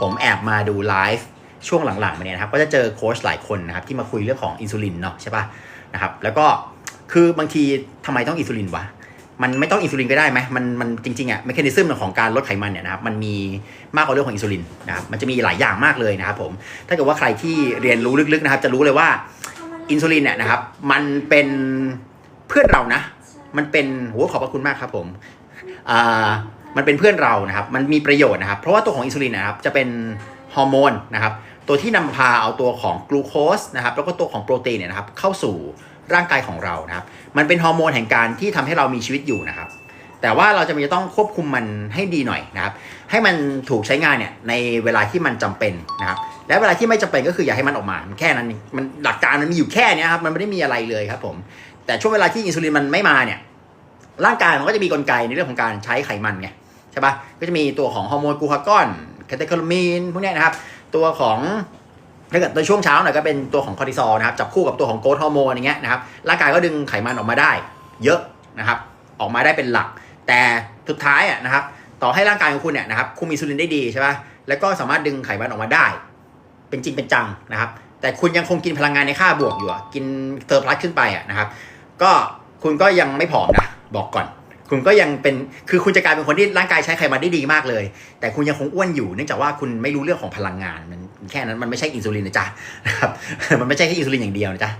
ผมแอบมาดูไลฟ์ช่วงหลังๆมาเนี่ยนะครับ ก็จะเจอโค้ชหลายคนนะครับที่มาคุยเรื่องของอินซูลินเนาะใช่ป่ะนะครับแล้วก็คือบางทีทำไมต้องอินซูลินวะมันไม่ต้องอินซูลินก็ได้ไหมมันมันจริงๆอะ m ม c h a นิซึมของการลดไขมันเนี่ยนะครับมันมีมากกว่าเรื่องของอินซูลินนะครับมันจะมีหลายอย่างมากเลยนะครับผมถ้าเกิดว่าใครที่เรียนรู้ลึกๆนะครับ จะรู้เลยว่าอินซูลินเนี่ยนะครับมันเป็นเพื่อนเรานะ มันเป็นโหขอบพระคุณมากครับผมอ่า มันเป็นเพื่อนเรานะครับ มันมีประโยชน์นะครับ เพราะว่าตัวของอินซูลินนะครับจะเป็นฮอร์โมนนะครับ ตัวที่นำพาเอาตัวของกลูโคสนะครับ แล้วก็ตัวของโปรตีนเนี่ยนะครับ เข้าสู่ร่างกายของเรานะครับ มันเป็นฮอร์โมนแห่งการที่ทำให้เรามีชีวิตอยู่นะครับ แต่ว่าเราจะมีต้องควบคุมมันให้ดีหน่อยนะครับ ให้มันถูกใช้งานเนี่ยในเวลาที่มันจำเป็นนะครับ และเวลาที่ไม่จำเป็นก็คืออย่าให้มันออกมามันแค่นั้น มันหลักการมันมีอยู่แค่นี้ครับ มันไม่ได้มีอะไรเลยครับผม แต่ช่วงเวลาที่อินซูลินมันไม่มาเนี่ย ร่างกายมันก็จะมีกลไกในเรื่องของการใช้ไขมันไง ใช่ปะก็จะมีตัวของฮอร์โมนกูคากอนแคเทโคลมีนพวกนี้นะครับ ตัวของถ้าเกิดในช่วงเช้าหน่อยก็เป็นตัวของคอร์ติซอลนะครับจับคู่กับตัวของโกรทฮอร์โมนอย่างเงี้ยนะครับร่างกายก็ดึงไขมันออกมาได้ เยอะนะครับ ออกมาได้เป็นหลัก แต่สุดท้ายอะนะครับ ต่อให้ร่างกายของคุณเนี่ยนะครับคุณมอินซูลินได้ดีใช่ปะแล้วก็สามารถดึงไขมันออกมาได้ เป็นจริงเป็นจังนะครับ แต่คุณยังคงกินพลังงานในค่าบวกอยู่อะกินเทอร์พลัสขึ้นไปอะนะครับ ก็คุณก็ยังไม่ผอมนะบอกก่อน คุณก็ยังเป็นคือคุณจะกลายเป็นคนที่ร่างกายใช้ไขมันได้ดีมากเลย แต่คุณยังคงอ้วนอยู่เนื่องจากว่าคุณไม่รู้เรื่องของพลังงานมันแค่นั้นมันไม่ใช่อินซูลินนะจ๊ะนะครับมันไม่ใช่แค่อินซูลินอย่างเดียวนะจ๊ะ